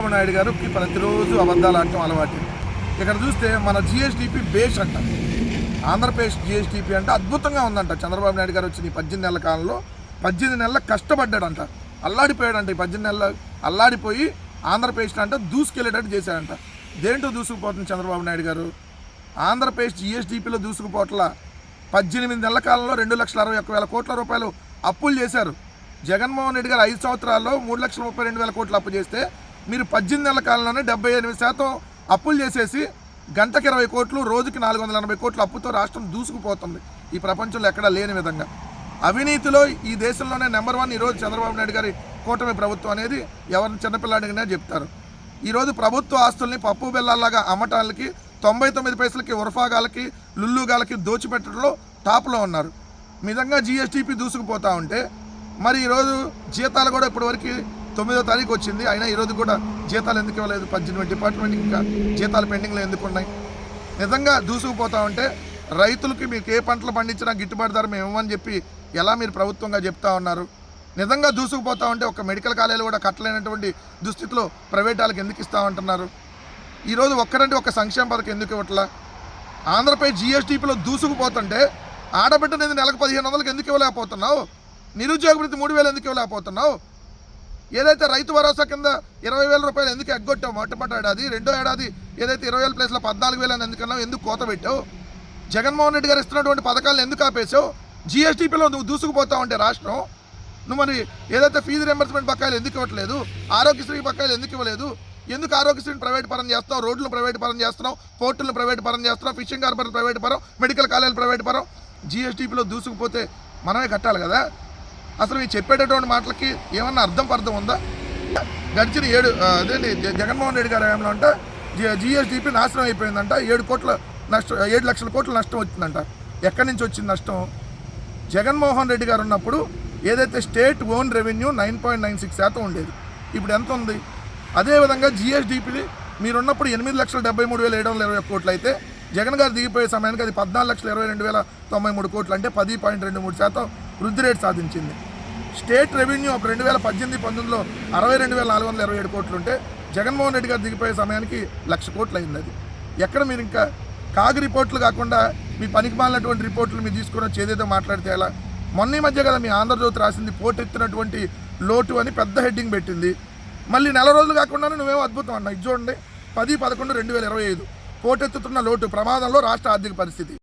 చంద్రబాబు నాయుడు గారికి ప్రతిరోజు అబద్ధాలు ఆడటం అలవాటు. ఇక్కడ చూస్తే మన జిఎస్డిపి బేస్ అంట. ఆంధ్రప్రదేశ్ జిఎస్డిపి అంటే అద్భుతంగా ఉందంట. చంద్రబాబు నాయుడు గారు వచ్చిన ఈ పద్దెనిమిది నెలల కాలంలో పద్దెనిమిది నెలల కష్టపడ్డాడంట. అల్లాడిపోయాడంట ఈ పద్దెనిమిది నెలల. అల్లాడిపోయి ఆంధ్రప్రదేశ్ అంట దూసుకెళ్ళేటట్టు చేశాడంట. దేంటో దూసుకుపోతుంది చంద్రబాబు నాయుడు గారు? ఆంధ్రప్రదేశ్ జిఎస్డిపిలో దూసుకుపోవట్ల? పద్దెనిమిది నెలల కాలంలో రెండు లక్షల అరవై ఒక్క వేల కోట్ల రూపాయలు అప్పులు చేశారు. జగన్మోహన్ రెడ్డి గారు ఐదు సంవత్సరాల్లో మూడు లక్షల ముప్పై రెండు వేల కోట్లు అప్పు చేస్తే మీరు పద్దెనిమిది నెలల కాలంలోనే డెబ్బై ఎనిమిది శాతం అప్పులు చేసేసి గంటకి ఇరవై కోట్లు రోజుకి నాలుగు వందల ఎనభై కోట్ల అప్పుతో రాష్ట్రం దూసుకుపోతుంది. ఈ ప్రపంచంలో ఎక్కడా లేని విధంగా. అవినీతిలో ఈ దేశంలోనే నెంబర్ వన్ ఈరోజు చంద్రబాబు నాయుడు గారి కూటమి ప్రభుత్వం అనేది ఎవరిని చిన్నపిల్లాడిగానే చెప్తారు. ఈరోజు ప్రభుత్వ ఆస్తుల్ని పప్పు బెల్లాల్లాగా అమ్మటాలకి తొంభై తొమ్మిది పైసలకి ఉరఫాగాలకి లుల్లుగాలకి దోచిపెట్టడంలో టాప్లో ఉన్నారు. నిజంగా జిఎస్టీపీ దూసుకుపోతూ ఉంటే మరి ఈరోజు జీతాలు కూడా ఇప్పటివరకు తొమ్మిదో తారీఖు వచ్చింది. అయినా ఈరోజు కూడా జీతాలు ఎందుకు ఇవ్వలేదు? పద్దెనిమిది డిపార్ట్మెంట్ ఇంకా జీతాలు పెండింగ్లో ఎందుకు ఉన్నాయి? నిజంగా దూసుకుపోతా ఉంటే రైతులకి మీకు ఏ పంటలు పండించినా గిట్టుబాటు ధర మేము ఇవ్వమని చెప్పి ఎలా మీరు ప్రభుత్వంగా చెప్తా ఉన్నారు? నిజంగా దూసుకుపోతా ఉంటే ఒక మెడికల్ కాలేజీలు కూడా కట్టలేనటువంటి దుస్థితిలో ప్రైవేట్ వాళ్ళకి ఎందుకు ఇస్తా ఉంటున్నారు? ఈరోజు ఒక్కరంటే ఒక సంక్షేమ పథకం ఎందుకు ఇవ్వట్లా? ఆంధ్రప్రదేశ్ జిఎస్టీపీలో దూసుకుపోతుంటే ఆడబిడ్డ నేను నెలకు పదిహేను వందలకు ఎందుకు ఇవ్వలేకపోతున్నావు? నిరుద్యోగ వృత్తి మూడు వేలు ఎందుకు ఇవ్వలేకపోతున్నావు? ఏదైతే రైతు భరోసా కింద ఇరవై వేల రూపాయలు ఎందుకు ఎగ్గొట్టావు? మొట్టమొదటి ఏడాది రెండో ఏడాది ఏదైతే ఇరవై వేల ప్లేస్లో పద్నాలుగు వేలు అని ఎందుకన్నావు ఎందుకు కోత పెట్టావు? జగన్మోహన్ రెడ్డి గారు ఇస్తున్నటువంటి పథకాలను ఎందుకు ఆపేసావు జిఎస్టీపీలో నువ్వు దూసుకుపోతా అంటే రాష్ట్రం నువ్వు మరి ఏదైతే ఫీజు రింబర్స్మెంట్ బకాయిలు ఎందుకు ఇవ్వట్లేదు ఆరోగ్యశ్రీ బకాయిలు ఎందుకు ఇవ్వలేదు ఎందుకు ఆరోగ్యశ్రీని ప్రైవేట్ పరం చేస్తావు రోడ్లు ప్రైవేట్ పరం చేస్తున్నావు పోర్టులను ప్రైవేట్ పరం చేస్తున్నావు ఫిషింగ్ హార్బర్లు ప్రైవేట్ పరం మెడికల్ కాలేజీలు ప్రైవేట్ పరం? జిఎస్టీపీలో దూసుకుపోతే మనమే కట్టాలి కదా? అసలు ఈ చెప్పేటటువంటి మాటలకి ఏమన్నా అర్థం పర్థం ఉందా? గడిచిన ఏడు అదేంటి జగన్మోహన్ రెడ్డి గారు ఏమైనా అంటే జిఎస్డిపి నాశనం అయిపోయిందంట ఏడు కోట్ల నష్టం ఏడు లక్షల కోట్ల నష్టం వచ్చిందంట. ఎక్కడి నుంచి వచ్చింది నష్టం? జగన్మోహన్ రెడ్డి గారు ఉన్నప్పుడు ఏదైతే state own revenue nine point nine six శాతం ఉండేది ఇప్పుడు ఎంత ఉంది? అదేవిధంగా జిఎస్డిపిని మీరున్నప్పుడు ఎనిమిది లక్షల డెబ్బై మూడు వేల ఏడు వందల ఇరవై కోట్లు అయితే జగన్ గారు దిగిపోయే సమయానికి అది పద్నాలుగు లక్షల ఇరవై రెండు వేల తొంభై మూడు కోట్లు అంటే పది పాయింట్ రెండు మూడు శాతం వృద్ధి రేటు సాధించింది. స్టేట్ రెవెన్యూ ఒక రెండు వేల పద్దెనిమిది పంతొమ్మిదిలో అరవై రెండు వేల నాలుగు వందల ఇరవై ఏడు కోట్లు ఉంటే జగన్మోహన్ రెడ్డి గారు దిగిపోయే సమయానికి లక్ష కోట్లు అయింది అది. ఎక్కడ మీరు ఇంకా కాగు రిపోర్ట్లు కాకుండా మీ పనికి మాలినటువంటి రిపోర్ట్లు మీరు తీసుకుని వచ్చి మాట్లాడితే ఎలా? మొన్న ఈ మధ్య కదా మీ ఆంధ్రజ్యోతి రాసింది పోటెత్తినటువంటి లోటు అని పెద్ద హెడ్డింగ్ పెట్టింది. మళ్ళీ నెల రోజులు కాకుండా నువ్వేమో అద్భుతం అన్న ఇది చూడండి పది పదకొండు రెండు వేల ఇరవై ఐదు. పోటెత్తుతున్న లోటు ప్రమాదంలో రాష్ట్ర ఆర్థిక పరిస్థితి.